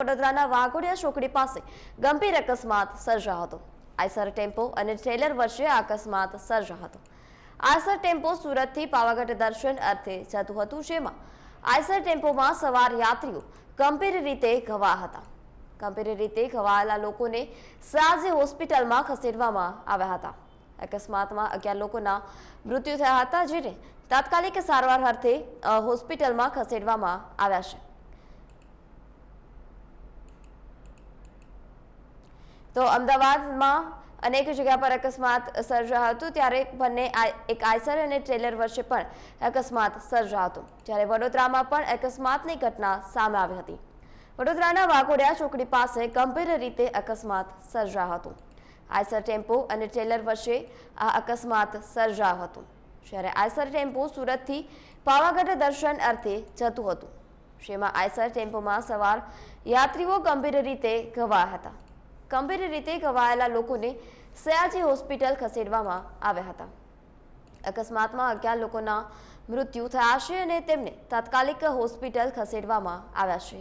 વડોદરાના વાઘોડિયા ચોકડી પાસે ગંભીર અકસ્માત સર્જાયો હતો. આઈસર ટેમ્પો અને ટ્રેલર વચ્ચે અકસ્માત સર્જાયો હતો. આઈસર ટેમ્પો સુરતથી પાવાગઢ દર્શન અર્થે જતું હતું, જેમાં આઈસર ટેમ્પોમાં સવાર યાત્રીઓ ગંભીર રીતે ઘવા હતા. ગંભીર રીતે ઘવાયેલા લોકોને સાજી હોસ્પિટલમાં ખસેડવામાં આવ્યા હતા. અકસ્માતમાં અગિયાર લોકોના મૃત્યુ થયા હતા, જેને તાત્કાલિક સારવાર અર્થે હોસ્પિટલમાં ખસેડવામાં આવ્યા છે. તો અમદાવાદમાં અનેક જગ્યા પર અકસ્માત સર્જાયો હતો, ત્યારે બંને એક આઈસર અને ટ્રેલર વચ્ચે પણ અકસ્માત સર્જાયો હતો, જ્યારે વડોદરામાં પણ અકસ્માતની ઘટના સામે આવી હતી. વડોદરાના વાઘોડિયા ચોકડી પાસે ગંભીર રીતે અકસ્માત સર્જાયો હતો. આઈસર ટેમ્પો અને ટ્રેલર વચ્ચે આ અકસ્માત સર્જાયો હતો, જ્યારે આઈસર ટેમ્પો સુરતથી પાવાગઢ દર્શન અર્થે જતું હતું. જેમાં આઈસર ટેમ્પોમાં સવાર યાત્રીઓ ગંભીર રીતે ઘવાયા હતા. ગંભીર રીતે ઘવાયેલા લોકોને સયાજી હોસ્પિટલ ખસેડવામાં આવ્યા હતા. અકસ્માતમાં અગિયાર લોકોના મૃત્યુ થયા છે અને તેમને તાત્કાલિક હોસ્પિટલ ખસેડવામાં આવ્યા છે.